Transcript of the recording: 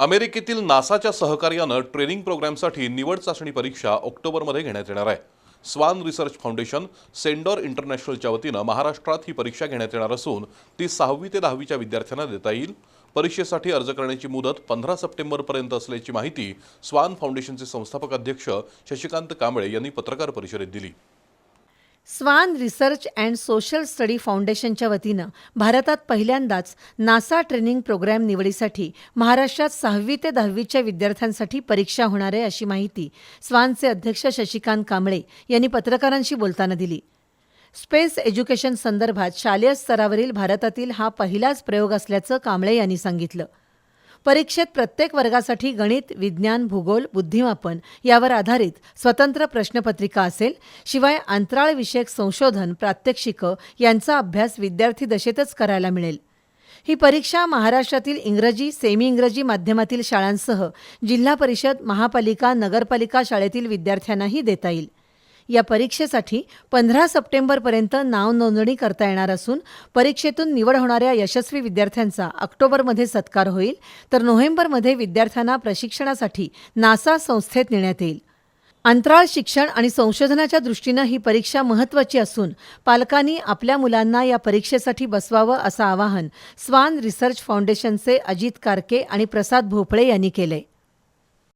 अमेरिकेतील नासाच्या सहकार्यानं ट्रेनिंग प्रोग्रामसाठी निवड चाचणी परीक्षा ऑक्टोबरमध्ये घेण्यात येणार आहे. स्वान रिसर्च फाउंडेशन सेंडॉर इंटरनॅशनलच्या वतीनं महाराष्ट्रात ही परीक्षा घेण्यात येणार असून ती सहावी ते दहावीच्या विद्यार्थ्यांना देता येईल. परीक्षेसाठी अर्ज करण्याची मुदत पंधरा सप्टेंबरपर्यंत असल्याची माहिती स्वान फाउंडेशनचे संस्थापक अध्यक्ष शशिकांत कांबळे यांनी पत्रकार परिषदेत दिली. Swan research and social study फाउंडेशनच्या वतीनं भारतात पहिल्यांदाच नासा ट्रेनिंग प्रोग्रॅम निवडीसाठी महाराष्ट्रात सहावी ते दहावीच्या विद्यार्थ्यांसाठी परीक्षा होणार आहे अशी माहिती स्वानचे अध्यक्ष शशिकांत कांबळे यांनी पत्रकारांशी बोलताना दिली. स्पेस एज्युकेशन संदर्भात शालेय स्तरावरील भारतातील हा पहिलाच प्रयोग असल्याचं कांबळे यांनी सांगितलं. परीक्षेत प्रत्येक वर्गासाठी गणित विज्ञान भूगोल बुद्धिमापन यावर आधारित स्वतंत्र प्रश्नपत्रिका असेल. शिवाय अंतराळविषयक संशोधन प्रात्यक्षिकं यांचा अभ्यास विद्यार्थी दशेतच करायला मिळेल. ही परीक्षा महाराष्ट्रातील इंग्रजी सेमी इंग्रजी माध्यमातील शाळांसह जिल्हा परिषद महापालिका नगरपालिका शाळेतील विद्यार्थ्यांनाही देता येईल. या परीक्षेसाठी पंधरा सप्टेंबरपर्यंत नाव नोंदणी करता येणार असून परीक्षेतून निवड होणाऱ्या यशस्वी विद्यार्थ्यांचा ऑक्टोबरमध्ये सत्कार होईल तर नोव्हेंबरमध्ये विद्यार्थ्यांना प्रशिक्षणासाठी नासा संस्थेत नेण्यात येईल. अंतराळ शिक्षण आणि संशोधनाच्या दृष्टीनं ही परीक्षा महत्त्वाची असून पालकांनी आपल्या मुलांना या परीक्षेसाठी बसवावं असं आवाहन स्वान रिसर्च फाउंडेशनचे अजित कारके आणि प्रसाद भोपळे यांनी केलंय.